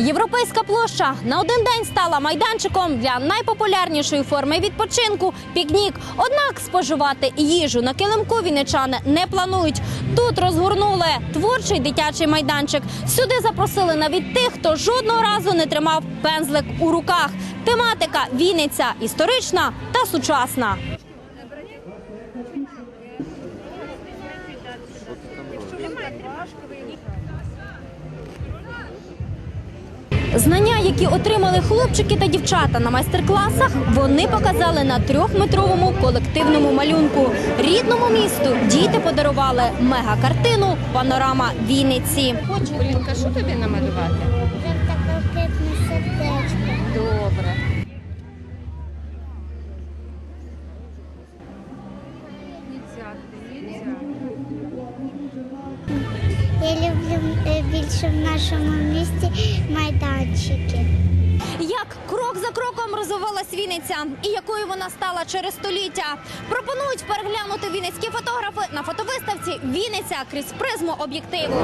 Європейська площа на один день стала майданчиком для найпопулярнішої форми відпочинку пікнік. Однак споживати їжу на килимку вінничани не планують. Тут розгорнули творчий дитячий майданчик. Сюди запросили навіть тих, хто жодного разу не тримав пензлик у руках. Тематика Вінниця історична та сучасна. Знання, які отримали хлопчики та дівчата на майстер-класах, вони показали на трьохметровому колективному малюнку. Рідному місту діти подарували мега-картину Панорама Вінниці. Хочу, Полінка, що тобі намалювати? Сердечко. Добре. Я люблю більше в нашому місті майданчики. Як крок за кроком розвивалась Вінниця і якою вона стала через століття. Пропонують переглянути вінницькі фотографи на фотовиставці Вінниця крізь призму об'єктиву.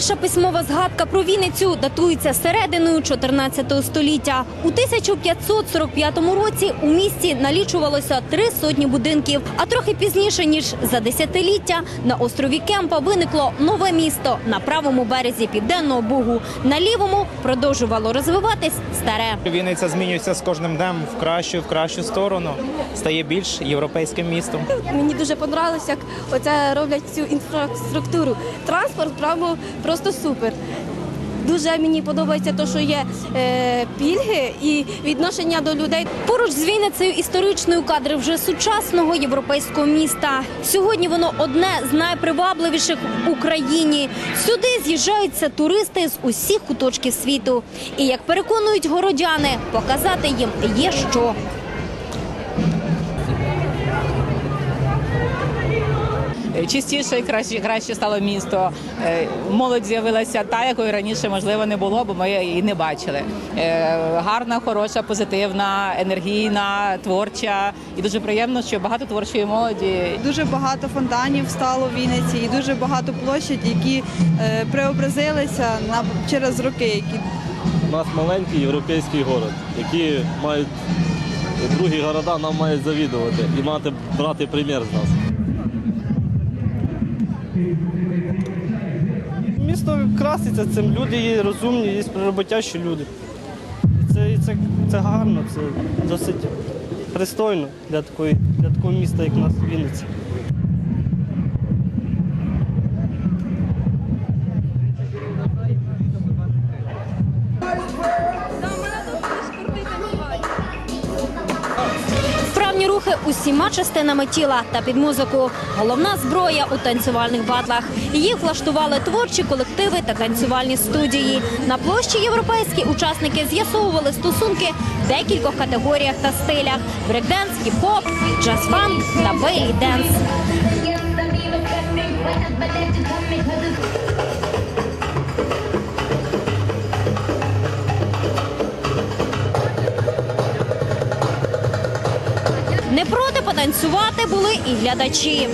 Перша письмова згадка про Вінницю датується серединою 14 століття. У 1545 році у місті налічувалося три сотні будинків. А трохи пізніше ніж за десятиліття на острові Кемпа виникло нове місто на правому березі південного Бугу. На лівому продовжувало розвиватись старе. Вінниця змінюється з кожним днем в кращу, в кращу сторону, стає більш європейським містом. Мені дуже понравилось, як оце роблять цю інфраструктуру. Транспорт прямо просто супер. Дуже мені подобається те, що є е, пільги і відношення до людей. Поруч з Вінницею історичною кадри вже сучасного європейського міста. Сьогодні воно одне з найпривабливіших в Україні. Сюди з'їжджаються туристи з усіх куточків світу. І як переконують городяни, показати їм є що. Чистіше і краще, краще стало місто. Е, Молодь з'явилася та, якої раніше можливо не було, бо ми її не бачили. Е, Гарна, хороша, позитивна, енергійна, творча. І дуже приємно, що багато творчої молоді Дуже багато фонтанів стало в Вінниці і дуже багато площад, які е, преобразилися на через роки, які У нас маленький європейський город, які мають другі города нам мають завідувати і мати брати примір з нас. Місто краситься цим. Люди є розумні, є роботящі люди. І це, і це, це гарно, це досить пристойно для, такої, для такого міста, як у нас Вінниця. Вправні рухи усіма частинами тіла та під музику. Головна зброя у танцювальних батлах. Їх влаштували творчі колективи та танцювальні студії. На площі європейські учасники з'ясовували стосунки в декількох категоріях та стилях: брекденс, хіп-хоп, джаз-фанк та бейлі Не проти потанцювати були і глядачі.